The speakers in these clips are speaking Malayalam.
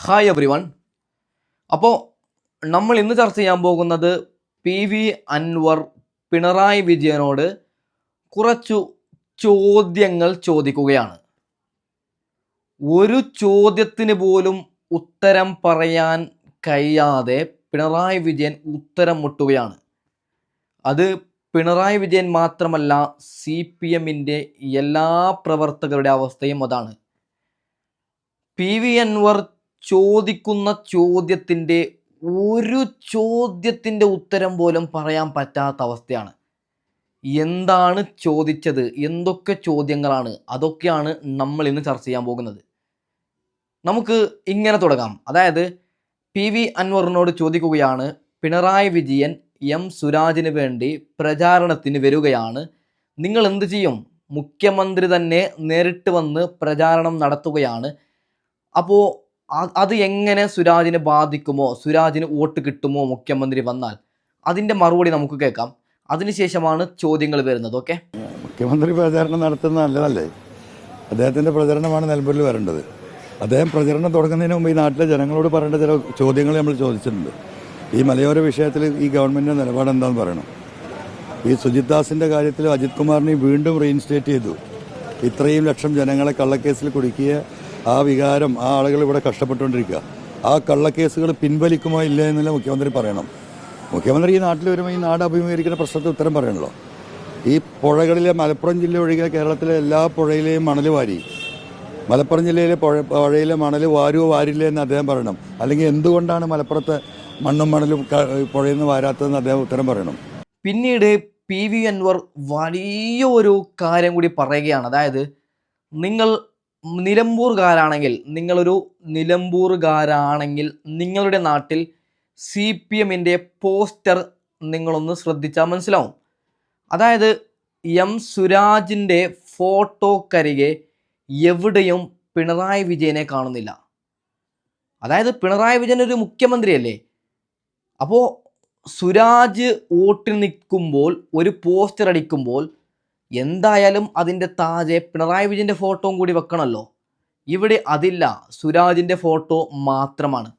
ഹായ് എവറി വൺ അപ്പോൾ നമ്മൾ ഇന്ന് ചർച്ച ചെയ്യാൻ പോകുന്നത് പി വി അൻവർ പിണറായി വിജയനോട് കുറച്ചു ചോദ്യങ്ങൾ ചോദിക്കുകയാണ്. ഒരു ചോദ്യത്തിന് പോലും ഉത്തരം പറയാൻ കഴിയാതെ പിണറായി വിജയൻ ഉത്തരം മുട്ടുകയാണ്. അത് പിണറായി വിജയൻ മാത്രമല്ല സി പി എമ്മിന്റെ എല്ലാ പ്രവർത്തകരുടെ അവസ്ഥയും അതാണ്. പി വി അൻവർ ചോദിക്കുന്ന ചോദ്യത്തിന്റെ ഒരു ചോദ്യത്തിന്റെ ഉത്തരം പോലും പറയാൻ പറ്റാത്ത അവസ്ഥയാണ്. എന്താണ് ചോദിച്ചത്? എന്തൊക്കെ ചോദ്യങ്ങളാണ്? അതൊക്കെയാണ് നമ്മൾ ഇന്ന് ചർച്ച ചെയ്യാൻ പോകുന്നത്. നമുക്ക് ഇങ്ങനെ തുടങ്ങാം. അതായത് പി വി അൻവറിനോട് ചോദിക്കുകയാണ് പിണറായി വിജയൻ എം സുരാജിന് വേണ്ടി പ്രചാരണത്തിന് വരികയാണ്. നിങ്ങൾ എന്ത് ചെയ്യും? മുഖ്യമന്ത്രി തന്നെ നേരിട്ട് വന്ന് പ്രചാരണം നടത്തുകയാണ്. അപ്പോൾ അത് എങ്ങനെ സുരാജിനെ ബാധിക്കുമോ സുരാജിന് വോട്ട് കിട്ടുമോ മുഖ്യമന്ത്രി വന്നാൽ? അതിന്റെ മറുപടി നമുക്ക് കേൾക്കാം. അതിനുശേഷമാണ് ചോദ്യങ്ങൾ വരുന്നത് ഓക്കെ? മുഖ്യമന്ത്രി പ്രചാരണം നടത്തുന്നത് നല്ലതല്ലേ? അദ്ദേഹത്തിന്റെ പ്രചരണമാണ് നിലമ്പൂരിൽ വരേണ്ടത്. അദ്ദേഹം പ്രചരണം തുടങ്ങുന്നതിന് മുമ്പ് ഈ നാട്ടിലെ ജനങ്ങളോട് പറയേണ്ട ചില ചോദ്യങ്ങൾ നമ്മൾ ചോദിച്ചിട്ടുണ്ട്. ഈ മലയോര വിഷയത്തിൽ ഈ ഗവൺമെന്റിന്റെ നിലപാട് എന്താണെന്ന് പറയണം. ഈ സുജിത് ദാസിന്റെ കാര്യത്തിൽ അജിത് കുമാറിനെ വീണ്ടും റീഇൻസ്റ്റേറ്റ് ചെയ്തു. ഇത്രയും ലക്ഷം ജനങ്ങളെ കള്ളക്കേസിൽ കുടുക്കിയ ആ വികാരം ആ ആളുകൾ ഇവിടെ കഷ്ടപ്പെട്ടുകൊണ്ടിരിക്കുക. ആ കള്ളക്കേസുകൾ പിൻവലിക്കുമോ ഇല്ല എന്നുള്ള മുഖ്യമന്ത്രി പറയണം. മുഖ്യമന്ത്രി ഈ നാട്ടിൽ വരുമ്പോൾ ഈ നാട് അഭിമുഖീകരിക്കുന്ന പ്രശ്നത്തിൽ ഉത്തരം പറയണല്ലോ. ഈ പുഴകളിലെ മലപ്പുറം ജില്ല ഒഴികെ കേരളത്തിലെ എല്ലാ പുഴയിലെയും മണൽ വാരി. മലപ്പുറം ജില്ലയിലെ പുഴ പുഴയിലെ മണൽ വാരുവോ വാരില്ല എന്ന് അദ്ദേഹം പറയണം. അല്ലെങ്കിൽ എന്തുകൊണ്ടാണ് മലപ്പുറത്തെ മണ്ണും മണലും പുഴയിൽ നിന്ന് വാരാത്തതെന്ന് അദ്ദേഹം ഉത്തരം പറയണം. പിന്നീട് പി വി അൻവർ വലിയ ഒരു കാര്യം കൂടി പറയുകയാണ്. അതായത് നിങ്ങൾ നിലമ്പൂർകാരാണെങ്കിൽ നിങ്ങളൊരു നിലമ്പൂർകാരാണെങ്കിൽ നിങ്ങളുടെ നാട്ടിൽ സി പി എമ്മിന്റെ പോസ്റ്റർ നിങ്ങളൊന്ന് ശ്രദ്ധിച്ചാൽ മനസ്സിലാവും. അതായത് എം സുരാജിന്റെ ഫോട്ടോക്കരികെ എവിടെയും പിണറായി വിജയനെ കാണുന്നില്ല. അതായത് പിണറായി വിജയൻ ഒരു മുഖ്യമന്ത്രിയല്ലേ? അപ്പോൾ സുരാജ് വോട്ടിൽ നിൽക്കുമ്പോൾ ഒരു പോസ്റ്റർ അടിക്കുമ്പോൾ എന്തായാലും അതിന്റെ താഴെ പിണറായി വിജയന്റെ ഫോട്ടോയും കൂടി വെക്കണമല്ലോ. ഇവിടെ അതില്ല. സുരാജിന്റെ ഫോട്ടോ മാത്രമാണ്.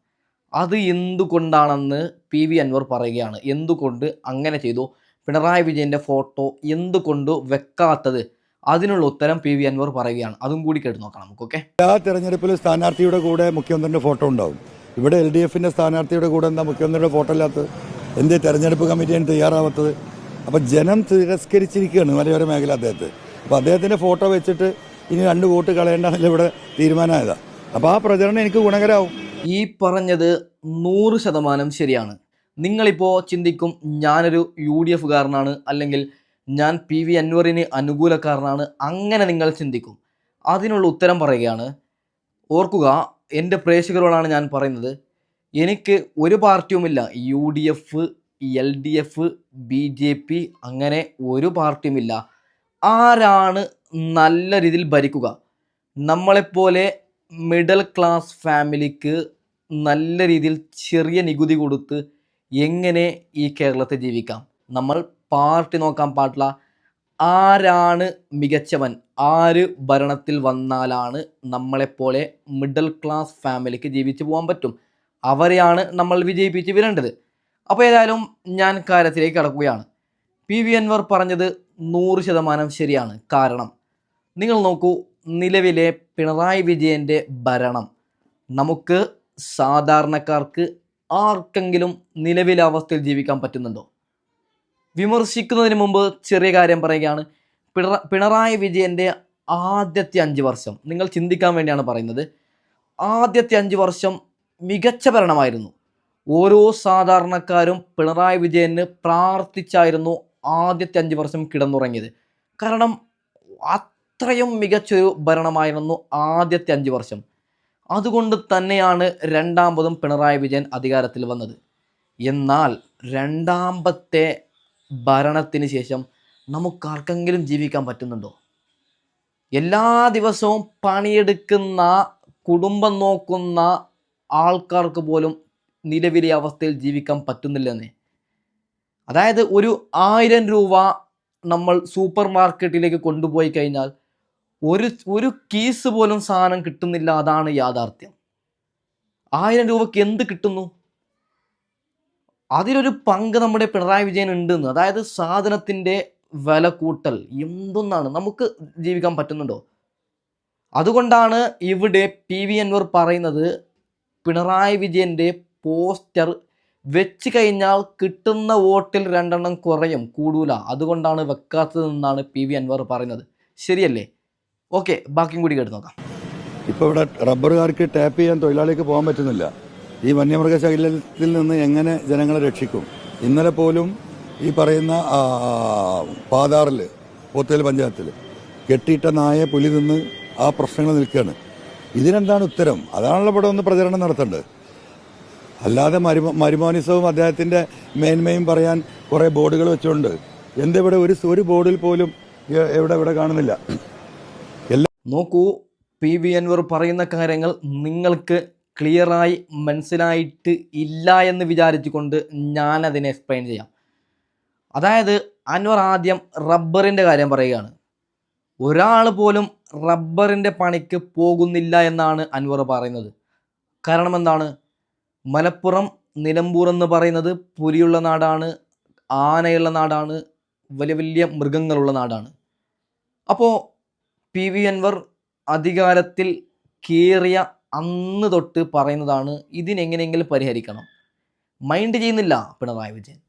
അത് എന്തുകൊണ്ടാണെന്ന് പി വി അൻവർ പറയുകയാണ്. എന്തുകൊണ്ട് അങ്ങനെ ചെയ്തു? പിണറായി വിജയന്റെ ഫോട്ടോ എന്തുകൊണ്ട് വെക്കാത്തത്? അതിനുള്ള ഉത്തരം പി വി അൻവർ പറയുകയാണ്. അതും കൂടി കേട്ട് നോക്കാം നമുക്കൊക്കെ എല്ലാ തെരഞ്ഞെടുപ്പിലും സ്ഥാനാർത്ഥിയുടെ കൂടെ മുഖ്യമന്ത്രിയുടെ ഫോട്ടോ ഉണ്ടാവും. ഇവിടെ എൽ ഡി എഫിന്റെ സ്ഥാനാർത്ഥിയുടെ കൂടെ എന്താ മുഖ്യമന്ത്രിയുടെ ഫോട്ടോ ഇല്ലാത്തത് എന്തേ തിരഞ്ഞെടുപ്പ് കമ്മിറ്റി അതിന് തയ്യാറാവാത്തത്? അപ്പോൾ ജനം തിരസ്കരിച്ചിരിക്കുകയാണ് മലയോര മേഖല അദ്ദേഹത്തെ. അപ്പോൾ അദ്ദേഹത്തിന്റെ ഫോട്ടോ വെച്ചിട്ട് ഇനി രണ്ട് വോട്ട് കളയേണ്ടെന്നല്ല ഇവിടെ തീരുമാനമായതാണ് അപ്പോൾ ആ പ്രചരണം എനിക്ക് ഗുണകരമാവും. ഈ പറഞ്ഞത് നൂറ് ശതമാനം ശരിയാണ്. നിങ്ങളിപ്പോൾ ചിന്തിക്കും ഞാനൊരു യു ഡി എഫുകാരനാണ് അല്ലെങ്കിൽ ഞാൻ പി വി അൻവറിന് അനുകൂലക്കാരനാണ് അങ്ങനെ നിങ്ങൾ ചിന്തിക്കും. അതിനുള്ള ഉത്തരം പറയുകയാണ്. ഓർക്കുക എന്റെ പ്രേക്ഷകരോടാണ് ഞാൻ പറയുന്നത്. എനിക്ക് ഒരു പാർട്ടിയുമില്ല. U D F L D F B J P അങ്ങനെ ഒരു പാർട്ടിയുമില്ല. ആരാണ് നല്ല രീതിയിൽ ഭരിക്കുക? നമ്മളെപ്പോലെ മിഡിൽ ക്ലാസ് ഫാമിലിക്ക് നല്ല രീതിയിൽ ചെറിയ നികുതി കൊടുത്ത് എങ്ങനെ ഈ കേരളത്തെ ജീവിക്കാം? നമ്മൾ പാർട്ടി നോക്കാൻ പാടില്ല. ആരാണ് മികച്ചവൻ? ആര് ഭരണത്തിൽ വന്നാലാണ് നമ്മളെപ്പോലെ മിഡിൽ ക്ലാസ് ഫാമിലിക്ക് ജീവിച്ചു പോകാൻ പറ്റും? അവരെയാണ് നമ്മൾ വിജയിപ്പിച്ച് വരേണ്ടത് അപ്പോൾ ഏതായാലും ഞാൻ കാര്യത്തിലേക്ക് കടക്കുകയാണ്. പി വി അൻവർ പറഞ്ഞത് നൂറ് ശതമാനം ശരിയാണ്. കാരണം നിങ്ങൾ നോക്കൂ നിലവിലെ പിണറായി വിജയന്റെ ഭരണം. നമുക്ക് സാധാരണക്കാർക്ക് ആർക്കെങ്കിലും നിലവിലെ അവസ്ഥയിൽ ജീവിക്കാൻ പറ്റുന്നുണ്ടോ? വിമർശിക്കുന്നതിന് മുമ്പ് ചെറിയ കാര്യം പറയുകയാണ്. പിണറ പിണറായി വിജയന്റെ ആദ്യത്തെ അഞ്ച് വർഷം നിങ്ങൾ ചിന്തിക്കാൻ വേണ്ടിയാണ് പറയുന്നത് ആദ്യത്തെ അഞ്ച് വർഷം മികച്ച ഭരണമായിരുന്നു. ഓരോ സാധാരണക്കാരും പിണറായി വിജയന് പ്രാർത്ഥിച്ചായിരുന്നു ആദ്യത്തെ അഞ്ച് വർഷം കിടന്നുറങ്ങിയത്. കാരണം അത്രയും മികച്ചൊരു ഭരണമായിരുന്നു ആദ്യത്തെ അഞ്ച് വർഷം. അതുകൊണ്ട് തന്നെയാണ് രണ്ടാമതും പിണറായി വിജയൻ അധികാരത്തിൽ വന്നത്. എന്നാൽ രണ്ടാമത്തെ ഭരണത്തിന് ശേഷം നമുക്കാർക്കെങ്കിലും ജീവിക്കാൻ പറ്റുന്നുണ്ടോ? എല്ലാ ദിവസവും പണിയെടുക്കുന്ന കുടുംബം നോക്കുന്ന ആൾക്കാർക്ക് പോലും നിലവിലെ അവസ്ഥയിൽ ജീവിക്കാൻ പറ്റുന്നില്ലെന്ന്. അതായത് ഒരു ആയിരം രൂപ നമ്മൾ സൂപ്പർ മാർക്കറ്റിലേക്ക് കൊണ്ടുപോയി കഴിഞ്ഞാൽ ഒരു ഒരു കീസ് പോലും സാധനം കിട്ടുന്നില്ല അതാണ് യാഥാർത്ഥ്യം. ആയിരം രൂപക്ക് എന്ത് കിട്ടുന്നു? അതിലൊരു പങ്ക് നമ്മുടെ പിണറായി വിജയൻ ഉണ്ടെന്ന്. അതായത് സാധനത്തിന്റെ വില കൂട്ടൽ എന്തൊന്നാണ്? നമുക്ക് ജീവിക്കാൻ പറ്റുന്നുണ്ടോ? അതുകൊണ്ടാണ് ഇവിടെ പി വി അൻവർ പറയുന്നത് പിണറായി വിജയന്റെ പോസ്റ്റർ വെച്ച് കഴിഞ്ഞാൽ കിട്ടുന്ന വോട്ടിൽ രണ്ടെണ്ണം കുറയും കൂടൂല. അതുകൊണ്ടാണ് വെക്കാത്തതെന്നാണ് പി വി അൻവർ പറയുന്നത്. ശരിയല്ലേ? ഓക്കെ ബാക്കിയും കൂടി കേട്ട് നോക്കാം. ഇപ്പോൾ ഇവിടെ റബ്ബറുകാർക്ക് ടാപ്പ് ചെയ്യാൻ തൊഴിലാളിക്ക് പോകാൻ പറ്റുന്നില്ല. ഈ വന്യമൃഗശൈലത്തിൽ നിന്ന് എങ്ങനെ ജനങ്ങളെ രക്ഷിക്കും? ഇന്നലെ പോലും ഈ പറയുന്ന പാതാറിൽ പോത്തേൽ പഞ്ചായത്തിൽ കെട്ടിയിട്ട നായെ പുലി നിന്ന് ആ പ്രശ്നങ്ങൾ നിൽക്കുകയാണ്. ഇതിനെന്താണ് ഉത്തരം? അതാണല്ലോ ഇവിടെ ഒന്ന് പ്രചരണം നടത്തേണ്ടത്. അല്ലാതെ മരുമ മരുമോനിസവും അദ്ദേഹത്തിന്റെ മേന്മയും പറയാൻ കുറേ ബോർഡുകൾ വെച്ചുകൊണ്ട് എന്തിവിടെ ഒരു ഒരു ബോർഡിൽ പോലും എവിടെ ഇവിടെ കാണുന്നില്ല. എല്ലാ നോക്കൂ പി. വി. അൻവർ പറയുന്ന കാര്യങ്ങൾ നിങ്ങൾക്ക് ക്ലിയറായി മനസ്സിലായിട്ട് ഇല്ല എന്ന് വിചാരിച്ചുകൊണ്ട് ഞാനതിനെ എക്സ്പ്ലെയിൻ ചെയ്യാം. അതായത് അൻവർ ആദ്യം റബ്ബറിന്റെ കാര്യം പറയുകയാണ്. ഒരാൾ പോലും റബ്ബറിന്റെ പണിക്ക് പോകുന്നില്ല എന്നാണ് അൻവർ പറയുന്നത്. കാരണം എന്താണ്? മലപ്പുറം നിലമ്പൂർ എന്ന് പറയുന്നത് പുലിയുള്ള നാടാണ് ആനയുള്ള നാടാണ് വലിയ വലിയ മൃഗങ്ങളുള്ള നാടാണ്. അപ്പോൾ പി വി അൻവർ അധികാരത്തിൽ കീറിയ അന്ന് തൊട്ട് പറയുന്നതാണ് ഇതിനെങ്ങനെയെങ്കിലും പരിഹരിക്കണം. മൈൻഡ് ചെയ്യുന്നില്ല പിണറായി വിജയൻ.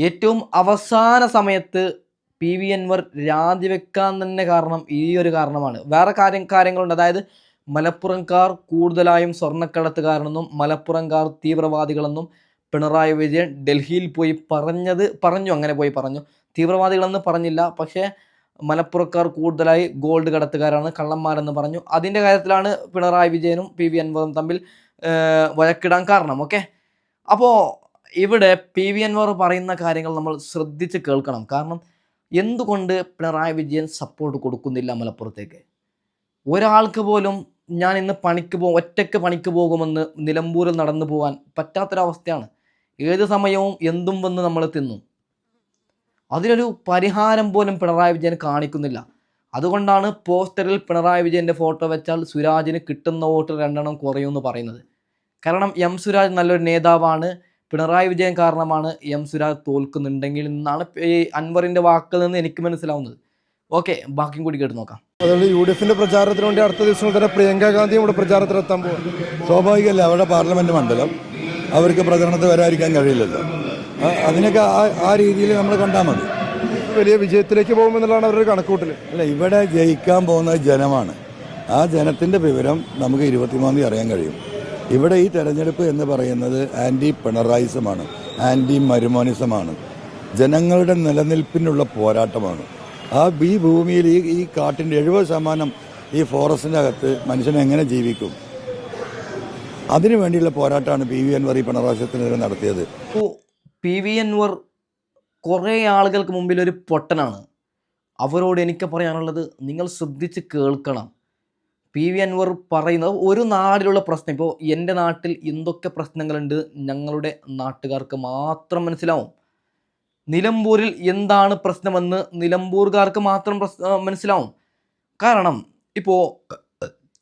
ഏറ്റവും അവസാന സമയത്ത് പി വി അൻവർ രാജിവെക്കാൻ തന്നെ കാരണം ഈ ഒരു കാരണമാണ്. വേറെ കാര്യം കാര്യങ്ങളുണ്ട്. അതായത് മലപ്പുറംകാർ കൂടുതലായും സ്വർണക്കടത്തുകാരനെന്നും മലപ്പുറംകാർ തീവ്രവാദികളെന്നും പിണറായി വിജയൻ ഡൽഹിയിൽ പോയി പറഞ്ഞത് പറഞ്ഞു അങ്ങനെ പോയി പറഞ്ഞു. തീവ്രവാദികളെന്ന് പറഞ്ഞില്ല പക്ഷേ മലപ്പുറക്കാർ കൂടുതലായി ഗോൾഡ് കടത്തുകാരാണ് കള്ളന്മാരെന്ന് പറഞ്ഞു. അതിന്റെ കാര്യത്തിലാണ് പിണറായി വിജയനും പി വി അൻവറും തമ്മിൽ വഴക്കിടാൻ കാരണം ഓക്കെ? അപ്പോൾ ഇവിടെ പി വി അൻവർ പറയുന്ന കാര്യങ്ങൾ നമ്മൾ ശ്രദ്ധിച്ച് കേൾക്കണം. കാരണം എന്തുകൊണ്ട് പിണറായി വിജയൻ സപ്പോർട്ട് കൊടുക്കുന്നില്ല മലപ്പുറത്തേക്ക്? ഒരാൾക്ക് പോലും ഞാൻ ഇന്ന് പണിക്ക് പോകും ഒറ്റയ്ക്ക് പണിക്ക് പോകുമെന്ന് നിലമ്പൂരിൽ നടന്നു പോകാൻ പറ്റാത്തൊരവസ്ഥയാണ്. ഏത് സമയവും എന്തും വന്ന് നമ്മൾ തിന്നും. അതിനൊരു പരിഹാരം പോലും പിണറായി വിജയൻ കാണിക്കുന്നില്ല. അതുകൊണ്ടാണ് പോസ്റ്ററിൽ പിണറായി വിജയന്റെ ഫോട്ടോ വെച്ചാൽ സുരാജിന് കിട്ടുന്ന വോട്ട് രണ്ടെണ്ണം കുറയുമെന്ന് പറയുന്നത്. കാരണം എം സുരാജ് നല്ലൊരു നേതാവാണ്. പിണറായി വിജയൻ കാരണമാണ് എം സുരാജ് തോൽക്കുന്നുണ്ടെങ്കിൽ എന്നാണ് ഈ അൻവറിന്റെ വാക്കിൽ നിന്ന് എനിക്ക് മനസ്സിലാവുന്നത്. ഓക്കെ ബാക്കിയും കൂടി കേട്ട് നോക്കാം. അതുകൊണ്ട് യു ഡി എഫിന്റെ പ്രചാരണത്തിന് വേണ്ടി അടുത്ത ദിവസങ്ങൾ തന്നെ പ്രിയങ്ക ഗാന്ധിയും ഇവിടെ പ്രചാരണത്തിലെത്താൻ പോകും സ്വാഭാവികമല്ല അവരുടെ പാർലമെന്റ് മണ്ഡലം അവർക്ക് പ്രചരണത്തിൽ വരാതിരിക്കാൻ കഴിയില്ലല്ലോ. അതിനൊക്കെ ആ ആ രീതിയിൽ നമ്മൾ കണ്ടാൽ മതി. വലിയ വിജയത്തിലേക്ക് പോകുമെന്നുള്ളതാണ് അവരുടെ കണക്കൂട്ടൽ. അല്ല ഇവിടെ ജയിക്കാൻ പോകുന്ന ജനമാണ്. ആ ജനത്തിന്റെ വിവരം നമുക്ക് ഇരുപത്തിമൂന്നാം തീയതി അറിയാൻ കഴിയും. ഇവിടെ ഈ തെരഞ്ഞെടുപ്പ് എന്ന് പറയുന്നത് ആന്റി പിണറായിസമാണ് ആന്റി മരുമോനിസമാണ് ജനങ്ങളുടെ നിലനിൽപ്പിനുള്ള പോരാട്ടമാണ്. ആ ഈ ഭൂമിയിൽ ഈ ഈ കാട്ടിന്റെ എഴുപത് ശതമാനം ഈ ഫോറസ്റ്റിന്റെ അകത്ത് മനുഷ്യൻ എങ്ങനെ ജീവിക്കും? അതിനു വേണ്ടിയുള്ള പോരാട്ടമാണ് പി വി അൻവർ ഈ പിണറാശത്തിനെതിരെ നടത്തിയത്. പി വി അൻവർ കുറേ ആളുകൾക്ക് മുമ്പിൽ ഒരു പൊട്ടനാണ്. അവരോട് എനിക്ക് പറയാനുള്ളത് നിങ്ങൾ ശ്രദ്ധിച്ച് കേൾക്കണം. പി വി അൻവർ പറയുന്നത് ഒരു നാടിലുള്ള പ്രശ്നം. ഇപ്പോൾ എന്റെ നാട്ടിൽ എന്തൊക്കെ പ്രശ്നങ്ങളുണ്ട് ഞങ്ങളുടെ നാട്ടുകാർക്ക് മാത്രം മനസ്സിലാവും. നിലമ്പൂരിൽ എന്താണ് പ്രശ്നമെന്ന് നിലമ്പൂർകാർക്ക് മാത്രം മനസ്സിലാവും. കാരണം ഇപ്പോൾ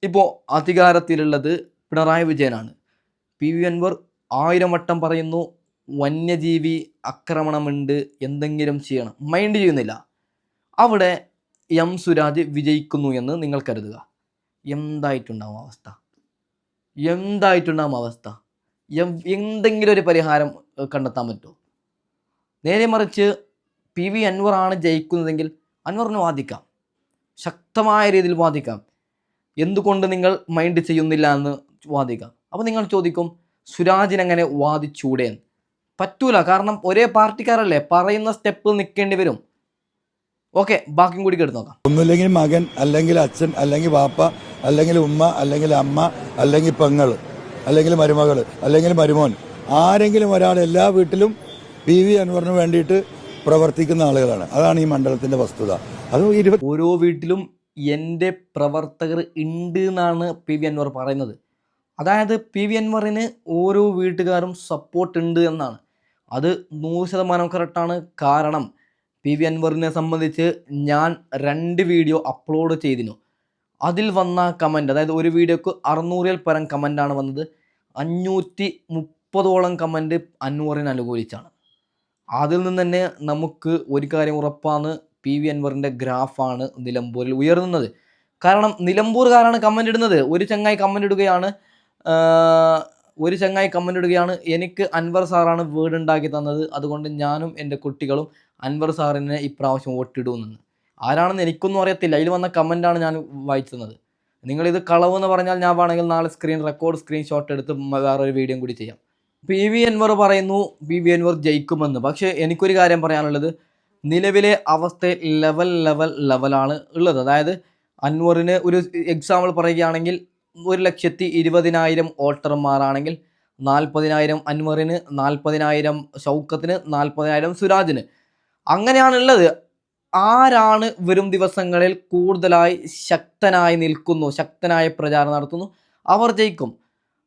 ഇപ്പോൾ അധികാരത്തിലുള്ളത് പിണറായി വിജയനാണ്. പി വി അൻവർ ആയിരം വട്ടം പറയുന്നു വന്യജീവി ആക്രമണമുണ്ട് എന്തെങ്കിലും ചെയ്യണം. മൈൻഡ് ചെയ്യുന്നില്ല. അവിടെ എം സുരാജ് വിജയിക്കുന്നു എന്ന് നിങ്ങൾ കരുതുക. എന്തായിട്ടുണ്ടാവും അവസ്ഥ? എന്തായിട്ടുണ്ടാവും അവസ്ഥ? എന്തെങ്കിലും ഒരു പരിഹാരം കണ്ടെത്താൻ പറ്റുമോ? നേരെ മറിച്ച് പി വി അൻവറാണ് ജയിക്കുന്നതെങ്കിൽ അൻവറിന് വാദിക്കാം. ശക്തമായ രീതിയിൽ വാദിക്കാം. എന്തുകൊണ്ട് നിങ്ങൾ മൈൻഡ് ചെയ്യുന്നില്ല എന്ന് വാദിക്കാം. അപ്പോൾ നിങ്ങൾ ചോദിക്കും സുരാജിനെങ്ങനെ വാദിച്ചൂടെ. പറ്റൂല. കാരണം ഒരേ പാർട്ടിക്കാരല്ലേ പറയുന്ന സ്റ്റെപ്പ് നിൽക്കേണ്ടി വരും. ഓക്കെ ബാക്കിയും കൂടി കേട്ട് നോക്കാം. ഒന്നുമില്ലെങ്കിൽ മകൻ അല്ലെങ്കിൽ അച്ഛൻ അല്ലെങ്കിൽ വാപ്പ അല്ലെങ്കിൽ ഉമ്മ അല്ലെങ്കിൽ അമ്മ അല്ലെങ്കിൽ പെങ്ങൾ അല്ലെങ്കിൽ മരുമകൾ അല്ലെങ്കിൽ മരുമോൻ. ആരെങ്കിലും ഒരാൾ എല്ലാ വീട്ടിലും പി വി അൻവറിന് വേണ്ടിയിട്ട് പ്രവർത്തിക്കുന്ന ആളുകളാണ്. അതാണ് ഈ മണ്ഡലത്തിന്റെ വസ്തുത. അത് ഓരോ വീട്ടിലും എന്റെ പ്രവർത്തകർ ഉണ്ട് എന്നാണ് പി വി അൻവർ പറയുന്നത്. അതായത് പി വി അൻവറിന് ഓരോ വീട്ടുകാരും സപ്പോർട്ട് ഉണ്ട് എന്നാണ്. അത് നൂറ് ശതമാനം കറക്റ്റാണ് കാരണം പി വി അൻവറിനെ സംബന്ധിച്ച് ഞാൻ രണ്ട് വീഡിയോ അപ്ലോഡ് ചെയ്തിരുന്നു. അതിൽ വന്ന കമന്റ് അതായത് ഒരു വീഡിയോക്ക് അറുന്നൂറിൽ പരം കമന്റാണ് വന്നത്. അഞ്ഞൂറ്റി മുപ്പതോളം കമന്റ് അൻവറിന് അനുകൂലിച്ചാണ്. അതിൽ നിന്ന് തന്നെ നമുക്ക് ഒരു കാര്യം ഉറപ്പാണ്. പി വി അൻവറിന്റെ ഗ്രാഫാണ് നിലമ്പൂരിൽ ഉയർന്നത്. കാരണം നിലമ്പൂർകാരാണ് കമന്റ് ഇടുന്നത്. ഒരു ചങ്ങായി കമന്റ് ഇടുകയാണ്. ഒരു ചങ്ങായി കമന്റ് ഇടുകയാണ്. എനിക്ക് അൻവർ സാറാണ് വീടുണ്ടാക്കി തന്നത്. അതുകൊണ്ട് ഞാനും എന്റെ കുട്ടികളും അൻവർ സാറിനെ ഇപ്രാവശ്യം വോട്ടിടുമെന്ന്. ആരാണെന്ന് എനിക്കൊന്നും അറിയത്തില്ല. അതിൽ വന്ന കമന്റാണ് ഞാൻ വായിച്ചത് നിങ്ങളിത് കളവെന്ന് പറഞ്ഞാൽ ഞാൻ വേണമെങ്കിൽ നാളെ സ്ക്രീൻ റെക്കോർഡ് സ്ക്രീൻഷോട്ട് എടുത്ത് വേറൊരു വീഡിയോ കൂടി ചെയ്യാം. പി വി അൻവർ പറയുന്നു പി വി അൻവർ ജയിക്കുമെന്ന്. പക്ഷേ എനിക്കൊരു കാര്യം പറയാനുള്ളത്. നിലവിലെ അവസ്ഥ ലെവൽ ലെവൽ ലെവലാണ് ഉള്ളത്. അതായത് അൻവറിന് ഒരു എക്സാമ്പിൾ പറയുകയാണെങ്കിൽ ഒരു ലക്ഷത്തി ഇരുപതിനായിരം വോട്ടർമാരാണെങ്കിൽ നാൽപ്പതിനായിരം അൻവറിന് നാൽപ്പതിനായിരം ഷൗക്കത്തിന് നാൽപ്പതിനായിരം സുരാജിന്. അങ്ങനെയാണുള്ളത്. ആരാണ് വരും ദിവസങ്ങളിൽ കൂടുതലായി ശക്തനായി നിൽക്കുന്നു ശക്തനായ പ്രചാരണം നടത്തുന്നു? അവർ ജയിക്കും.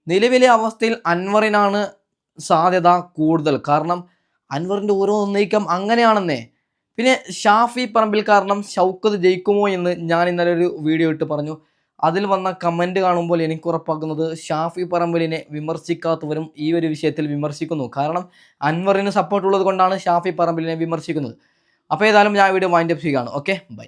നിലവിലെ അവസ്ഥയിൽ അൻവറിനാണ് സാധ്യത കൂടുതൽ. കാരണം അൻവറിന്റെ ഓരോ നീക്കം അങ്ങനെയാണെന്നേ. പിന്നെ ഷാഫി പറമ്പിൽ കാരണം ഷൗക്കത്ത് ജയിക്കുമോ എന്ന് ഞാൻ ഇന്നലെ ഒരു വീഡിയോ ഇട്ട് പറഞ്ഞു. അതിൽ വന്ന കമന്റ് കാണുമ്പോൾ എനിക്ക് ഉറപ്പാക്കുന്നത് ഷാഫി പറമ്പിലിനെ വിമർശിക്കാത്തവരും ഈ ഒരു വിഷയത്തിൽ വിമർശിക്കുന്നു. കാരണം അൻവറിന് സപ്പോർട്ടുള്ളത് കൊണ്ടാണ് ഷാഫി പറമ്പിലിനെ വിമർശിക്കുന്നത്. അപ്പോൾ ഏതായാലും ഞാൻ വീഡിയോ വൈൻഡപ്പ് ചെയ്യുകയാണ്. Okay bye